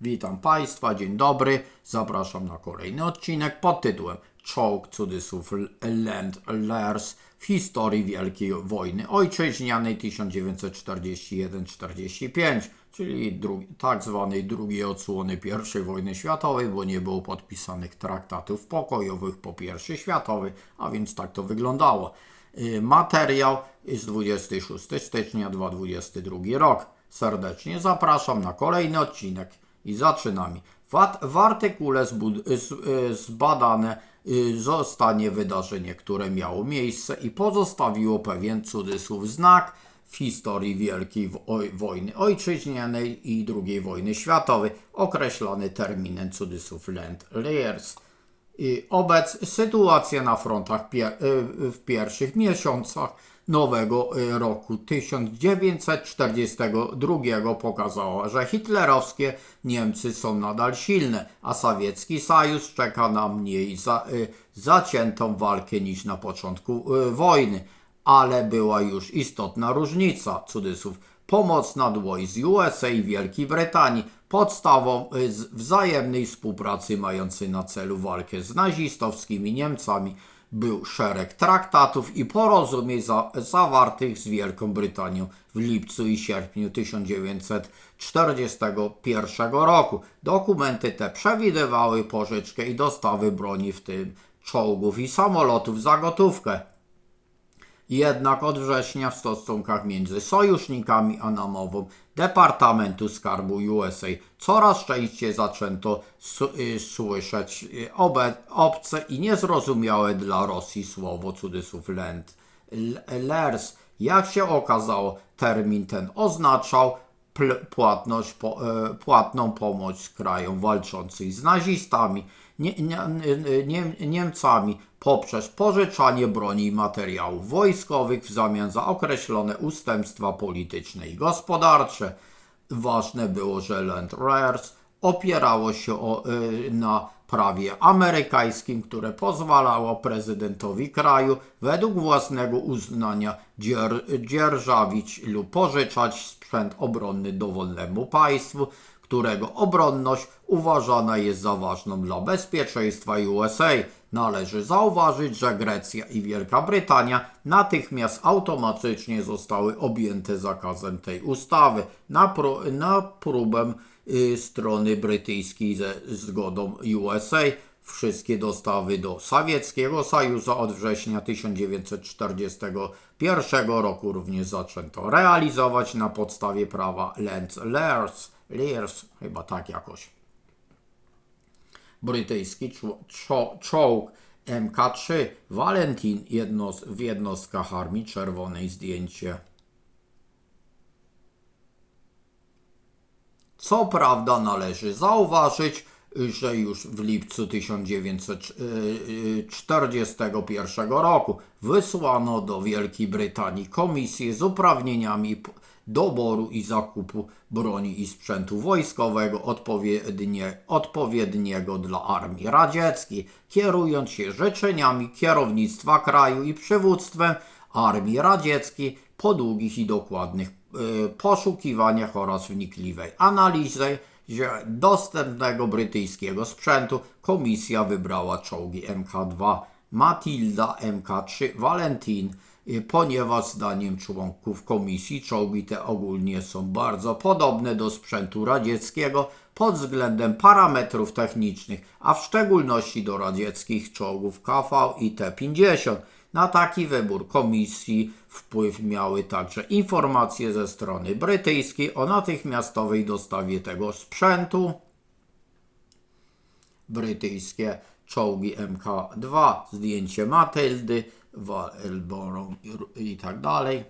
Witam Państwa, dzień dobry. Zapraszam na kolejny odcinek pod tytułem Czołg cudzysłów Land Lers w historii Wielkiej Wojny Ojczyźnianej 1941-45, czyli drugi, tak zwanej drugiej odsłony I wojny światowej, bo nie było podpisanych traktatów pokojowych po I światowej, a więc tak to wyglądało. Y, Materiał z 26 stycznia 2022 rok. Serdecznie zapraszam na kolejny odcinek i zaczynamy. W, w artykule y, zbadane y, zostanie wydarzenie, które miało miejsce i pozostawiło pewien cudzysłów znak w historii Wielkiej Wo- oj- Wojny Ojczyźnianej i II wojny światowej, określany terminem cudzysłów Land Layers. Obec sytuacja na frontach y, w pierwszych miesiącach nowego y, roku 1942 pokazała, że hitlerowskie Niemcy są nadal silne, a sowiecki Sojusz czeka na mniej za, y, zaciętą walkę niż na początku y, wojny. Ale była już istotna różnica, cudzysłów, pomocna dłoń z USA i Wielkiej Brytanii, podstawą y, wzajemnej współpracy mającej na celu walkę z nazistowskimi Niemcami był szereg traktatów i porozumień za, zawartych z Wielką Brytanią w lipcu i sierpniu 1941 roku. Dokumenty te przewidywały pożyczkę i dostawy broni, w tym czołgów i samolotów za gotówkę. Jednak od września w stosunkach między sojusznikami a namową Departamentu Skarbu USA coraz częściej zaczęto y, słyszeć y, obce i niezrozumiałe dla Rosji słowo cudzysłów land lers. Jak się okazało, termin ten oznaczał płatność po, e, płatną pomoc krajom walczących z nazistami, nie, nie, Niemcami poprzez pożyczanie broni i materiałów wojskowych w zamian za określone ustępstwa polityczne i gospodarcze. Ważne było, że Land Rares opierało się o, y, na prawie amerykańskim, które pozwalało prezydentowi kraju według własnego uznania dzier, dzierżawić lub pożyczać sprzęt obronny dowolnemu państwu, którego obronność uważana jest za ważną dla bezpieczeństwa USA. Należy zauważyć, że Grecja i Wielka Brytania natychmiast automatycznie zostały objęte zakazem tej ustawy na, pró- na próbę y, strony brytyjskiej ze zgodą USA. Wszystkie dostawy do Sowieckiego Sojuszu od września 1941 roku również zaczęto realizować na podstawie prawa Land Lears chyba tak jakoś. Brytyjski czo- czo- czołg MK3 Valentin jednos- w jednostkach Armii Czerwonej zdjęcie. Co prawda należy zauważyć, że już w lipcu 1941 roku wysłano do Wielkiej Brytanii komisję z uprawnieniami doboru i zakupu broni i sprzętu wojskowego odpowiednie, odpowiedniego dla armii radzieckiej, kierując się życzeniami kierownictwa kraju i przywództwem armii radzieckiej po długich i dokładnych y, poszukiwaniach oraz wnikliwej analizie dostępnego brytyjskiego sprzętu komisja wybrała czołgi MK2 Matilda, MK3 Valentin, y, ponieważ zdaniem członków komisji czołgi te ogólnie są bardzo podobne do sprzętu radzieckiego pod względem parametrów technicznych, a w szczególności do radzieckich czołgów KV i T-50. Na taki wybór komisji wpływ miały także informacje ze strony brytyjskiej o natychmiastowej dostawie tego sprzętu. Brytyjskie czołgi MK2, zdjęcie Matyldy, Walborough i- tak dalej.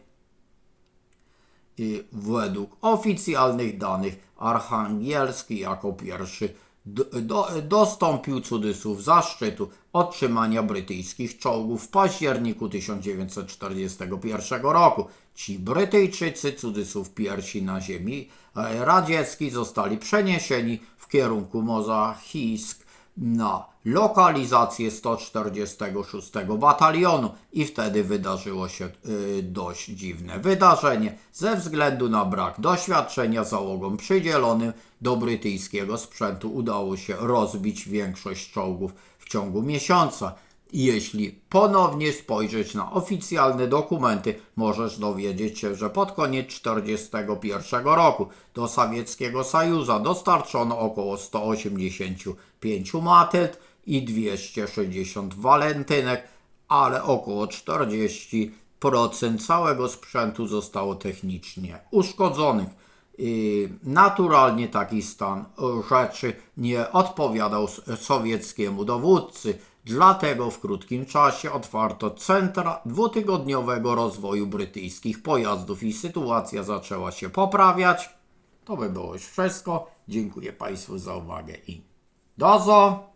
I według oficjalnych danych Archangielski jako pierwszy do, do, dostąpił cudzysłów zaszczytu otrzymania brytyjskich czołgów w październiku 1941 roku. Ci Brytyjczycy, cudzysłów pierwsi na ziemi radzieckiej, zostali przeniesieni w kierunku Morza Chisk na lokalizację 146 batalionu i wtedy wydarzyło się y, dość dziwne wydarzenie ze względu na brak doświadczenia załogom przydzielonym do brytyjskiego sprzętu udało się rozbić większość czołgów w ciągu miesiąca. Jeśli ponownie spojrzeć na oficjalne dokumenty, możesz dowiedzieć się, że pod koniec 1941 roku do Sowieckiego Sojuza dostarczono około 185 matyld i 260 walentynek, ale około 40% całego sprzętu zostało technicznie uszkodzonych. I naturalnie taki stan rzeczy nie odpowiadał sowieckiemu dowódcy, dlatego w krótkim czasie otwarto centra dwutygodniowego rozwoju brytyjskich pojazdów i sytuacja zaczęła się poprawiać. To by było już wszystko. Dziękuję Państwu za uwagę i do zo!